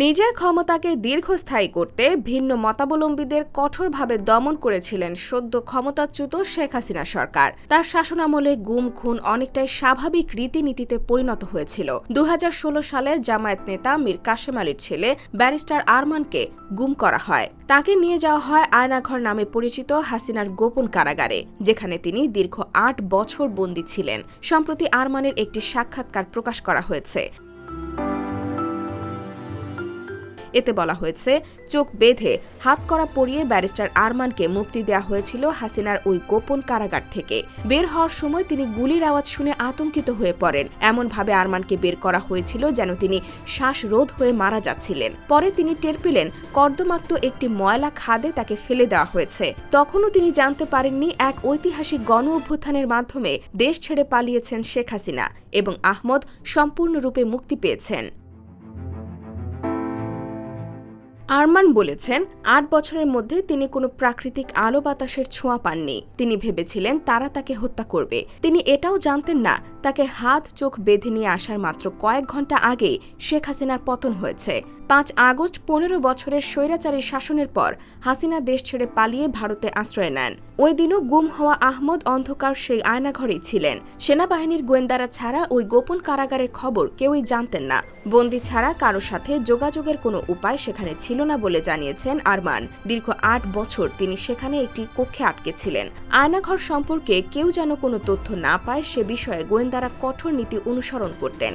নিজের ক্ষমতাকে দীর্ঘস্থায়ী করতে ভিন্ন মতাবলম্বীদের কঠোরভাবে দমন করেছিলেন সদ্য ক্ষমতাচ্যুত শেখ হাসিনা সরকার। তার শাসনামলে গুম, খুন অনেকটাই স্বাভাবিক রীতিনীতিতে পরিণত হয়েছিল। দু হাজার ষোলো সালে জামায়াত নেতা মীর কাশেম আলীর ছেলে ব্যারিস্টার আরমানকে গুম করা হয়। তাকে নিয়ে যাওয়া হয় আয়নাঘর নামে পরিচিত হাসিনার গোপন কারাগারে, যেখানে তিনি দীর্ঘ আট বছর বন্দী ছিলেন। সম্প্রতি আরমানের একটি সাক্ষাৎকার প্রকাশ করা হয়েছে। এতে বলা হয়েছে, চোখ বেঁধে হাত করা পরিয়ে ব্যারিস্টার আরমানকে মুক্তি দেওয়া হয়েছিল হাসিনার ওই গোপন কারাগার থেকে। বের হওয়ার সময় তিনি গুলির আওয়াজ শুনে আতঙ্কিত হয়ে পড়েন। এমনভাবে আরমানকে বের করা হয়েছিল যেন তিনি শ্বাসরোধ হয়ে মারা যাচ্ছিলেন। পরে তিনি টের পেলেন, কর্দমাক্ত একটি ময়লা খাদে তাকে ফেলে দেওয়া হয়েছে। তখনও তিনি জানতে পারেননি এক ঐতিহাসিক গণ অভ্যুত্থানের মাধ্যমে দেশ ছেড়ে পালিয়েছেন শেখ হাসিনা এবং আহমদ সম্পূর্ণরূপে মুক্তি পেয়েছেন। আরমান বলেছেন, আট বছরের মধ্যে তিনি কোনো প্রাকৃতিক আলো বাতাসের ছোঁয়া পাননি। তিনি ভেবেছিলেন তারা তাকে হত্যা করবে। তিনি এটাও জানতেন না, তাকে হাত, চোখ বেঁধে নিয়ে আসার মাত্র কয়েক ঘণ্টা আগে শেখ হাসিনার পতন হয়েছে। পাঁচ আগস্ট পনেরো বছরের স্বৈরাচারী শাসনের পর হাসিনা দেশ ছেড়ে পালিয়ে ভারতে আশ্রয় নেন। ওই দিনও গুম হওয়া আহমদ অন্ধকার সেই আয়নাঘরেই ছিলেন। সেনাবাহিনীর গোয়েন্দারা ছাড়া ওই গোপন কারাগারের খবর কেউই জানতেন না। বন্দি ছাড়া কারও সাথে যোগাযোগের কোনো উপায় সেখানে ছিল না বলে জানিয়েছেন আরমান। দীর্ঘ আট বছর তিনি সেখানে একটি কক্ষে আটকে ছিলেন। আয়নাঘর সম্পর্কে কেউ যেন কোনো তথ্য না পায় সে বিষয়ে গোয়েন্দারা কঠোর নীতি অনুসরণ করতেন।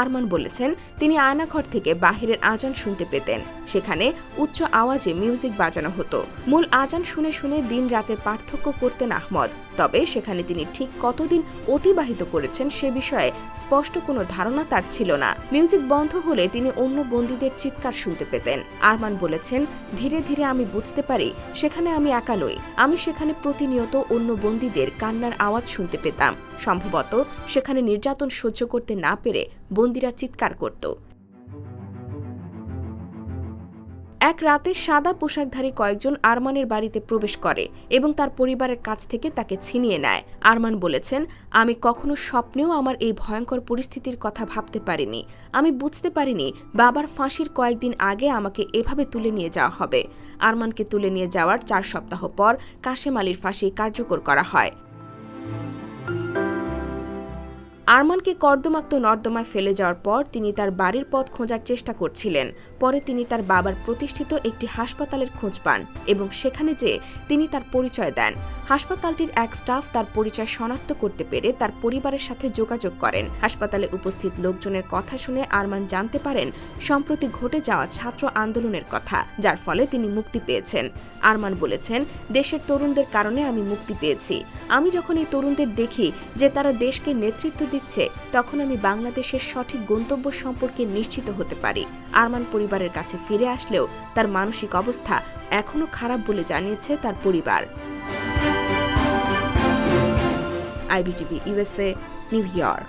আরমান বলেছেন, তিনি আয়নাঘর থেকে বাহিরের আজান শুনতে পেতেন। সেখানে উচ্চ আওয়াজে মিউজিক বাজানো হতো। মূল আজান শুনে শুনে দিন রাতের পার্থক্য করতেন আহমদ। তবে সেখানে তিনি ঠিক কতদিন অতিবাহিত করেছেন সে বিষয়ে স্পষ্ট কোনো ধারণা তার ছিল না। মিউজিক বন্ধ হলে তিনি অন্য বন্দীদের চিৎকার শুনতে পেতেন। আরমান বলেছেন, ধীরে ধীরে আমি বুঝতে পারি, সেখানে আমি একা নই। আমি সেখানে প্রতিনিয়ত অন্য বন্দীদের কান্নার আওয়াজ শুনতে পেতাম। সম্ভবত সেখানে নির্যাতন সহ্য করতে না পেরে বন্দিরা চিৎকার করত। এক রাতে সাদা পোশাকধারী কয়েকজন আরমানের বাড়িতে প্রবেশ করে এবং তার পরিবারের কাছ থেকে তাকে ছিনিয়ে নেয়। আরমান বলেছেন, আমি কখনো স্বপ্নেও আমার এই ভয়ঙ্কর পরিস্থিতির কথা ভাবতে পারিনি। আমি বুঝতে পারিনি বাবার ফাঁসির কয়েকদিন আগে আমাকে এভাবে তুলে নিয়ে যাওয়া হবে। আরমানকে তুলে নিয়ে যাওয়ার চার সপ্তাহ পর কাশেম আলীর ফাঁসি কার্যকর করা হয়। আরমানকে কর্দমাক্ত নর্দমায় ফেলে যাওয়ার পর তিনি তার বাড়ির পথ খোঁজার চেষ্টা করছিলেন। পরে তিনি তার বাবার প্রতিষ্ঠিত একটি হাসপাতালের খোঁজ পান এবং সেখানে যেয়ে তিনি তার পরিচয় দেন। হাসপাতালটির এক স্টাফ তার পরিচয় শনাক্ত করতে পেরে তার পরিবারের সাথে যোগাযোগ করেন। হাসপাতালে উপস্থিত লোকজনের কথা শুনে আরমান জানতে পারেন, সম্প্রতি ঘটে যাওয়া ছাত্র আন্দোলনের কথা, যার ফলে তিনি মুক্তি পেয়েছেন। আরমান বলেছেন, দেশের তরুণদের কারণে আমি মুক্তি পেয়েছি। আমি যখন এই তরুণদের দেখি যে তারা দেশকে নেতৃত্ব দিচ্ছে, তখন আমি বাংলাদেশের সঠিক গন্তব্য সম্পর্কে নিশ্চিত হতে পারি। আরমান পরিবারের কাছে ফিরে আসলেও তার মানসিক অবস্থা এখনও খারাপ বলে জানিয়েছে তার পরিবার। IBTV USA new York.